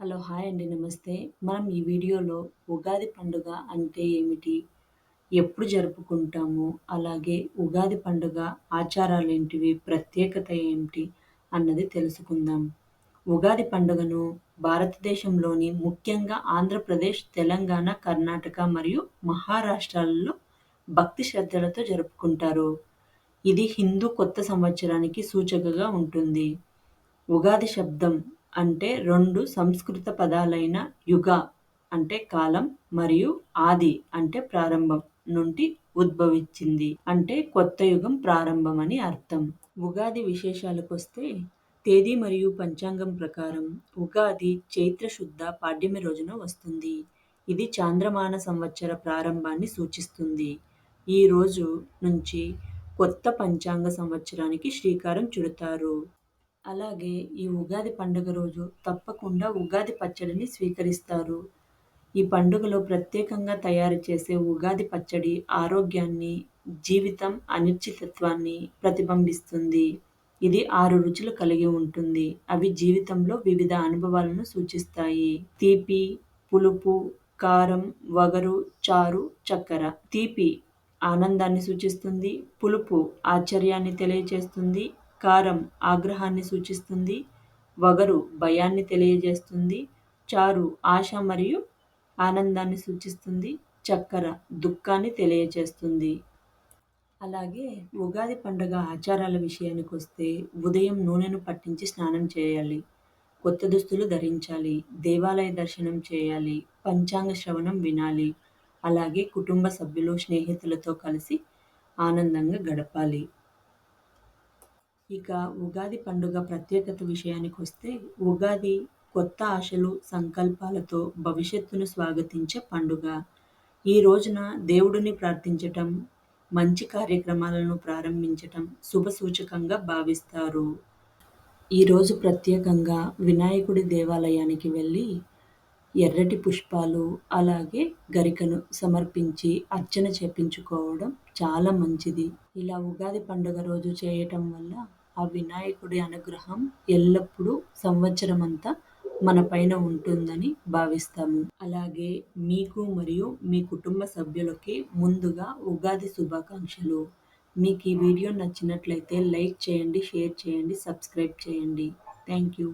Hello hi అండి నమస్తే. మనం ఈ వీడియోలో ఉగాది పండుగ అంటే ఏమిటి? ఎప్పుడు జరుపుకుంటాము? అలాగే ఉగాది పండుగ ఆచారాలు ఏంటివి? ప్రత్యేకత ఏంటి? అన్నది తెలుసుకుందాం. ఉగాది పండుగను భారతదేశంలోని ముఖ్యంగా ఆంధ్రప్రదేశ్ తెలంగాణ కర్ణాటక మరియు మహారాష్ట్రాలలో భక్తి శ్రద్ధలతో జరుపుకుంటారు. ఇది హిందూ కొత్త సంవత్సరానికి సూచకగా ఉంటుంది. ఉగాది శబ్దం అంటే రెండు సంస్కృత పదాలైన యుగ అంటే కాలం మరియు ఆది అంటే ప్రారంభం నుండి ఉద్భవించింది. అంటే కొత్త యుగం ప్రారంభం అని అర్థం. ఉగాది విశేషాలకు వస్తే తేదీ మరియు పంచాంగం ప్రకారం ఉగాది చైత్ర శుద్ధ పాడ్యమి రోజున వస్తుంది. ఇది చాంద్రమాన సంవత్సర ప్రారంభాన్ని సూచిస్తుంది. ఈ రోజు నుంచి కొత్త పంచాంగ సంవత్సరానికి శ్రీకారం చుడతారు. అలాగే ఈ ఉగాది పండుగ రోజు తప్పకుండా ఉగాది పచ్చడిని స్వీకరిస్తారు. ఈ పండుగలో ప్రత్యేకంగా తయారు చేసే ఉగాది పచ్చడి ఆరోగ్యాన్ని జీవితం అనిశ్చితత్వాన్ని ప్రతిబింబిస్తుంది. ఇది ఆరు రుచులు కలిగి ఉంటుంది. అవి జీవితంలో వివిధ అనుభవాలను సూచిస్తాయి. తీపి పులుపు కారం వగరు చారు చక్కెర. తీపి ఆనందాన్ని సూచిస్తుంది. పులుపు ఆశ్చర్యాన్ని తెలియజేస్తుంది కారం ఆగ్రహాన్ని సూచిస్తుంది. వగరు భయాన్ని తెలియజేస్తుంది. చారు ఆశ మరియు ఆనందాన్ని సూచిస్తుంది. చక్కెర దుఃఖాన్ని తెలియజేస్తుంది. అలాగే ఉగాది పండుగ ఆచారాల విషయానికి వస్తే ఉదయం నూనెను పట్టించి స్నానం చేయాలి. కొత్త దుస్తులు ధరించాలి. దేవాలయ దర్శనం చేయాలి. పంచాంగ శ్రవణం వినాలి. అలాగే కుటుంబ సభ్యులు స్నేహితులతో కలిసి ఆనందంగా గడపాలి. ఇక ఉగాది పండుగ ప్రత్యేకత విషయానికి వస్తే ఉగాది కొత్త ఆశలు సంకల్పాలతో భవిష్యత్తును స్వాగతించే పండుగ. ఈ రోజున దేవుడిని ప్రార్థించటం మంచి కార్యక్రమాలను ప్రారంభించటం శుభ సూచకంగా భావిస్తారు. ఈరోజు ప్రత్యేకంగా వినాయకుడి దేవాలయానికి వెళ్ళి ఎర్రటి పుష్పాలు అలాగే గరికను సమర్పించి అర్చన చేపించుకోవడం చాలా మంచిది. ఇలా ఉగాది పండుగ రోజు చేయటం వల్ల ఆ వినాయకుడి అనుగ్రహం ఎల్లప్పుడూ సంవత్సరం అంతా మన పైన ఉంటుందని భావిస్తాము. అలాగే మీకు మరియు మీ కుటుంబ సభ్యులకి ముందుగా ఉగాది శుభాకాంక్షలు. మీకు ఈ వీడియో నచ్చినట్లయితే లైక్ చేయండి షేర్ చేయండి సబ్స్క్రైబ్ చేయండి. Thank you.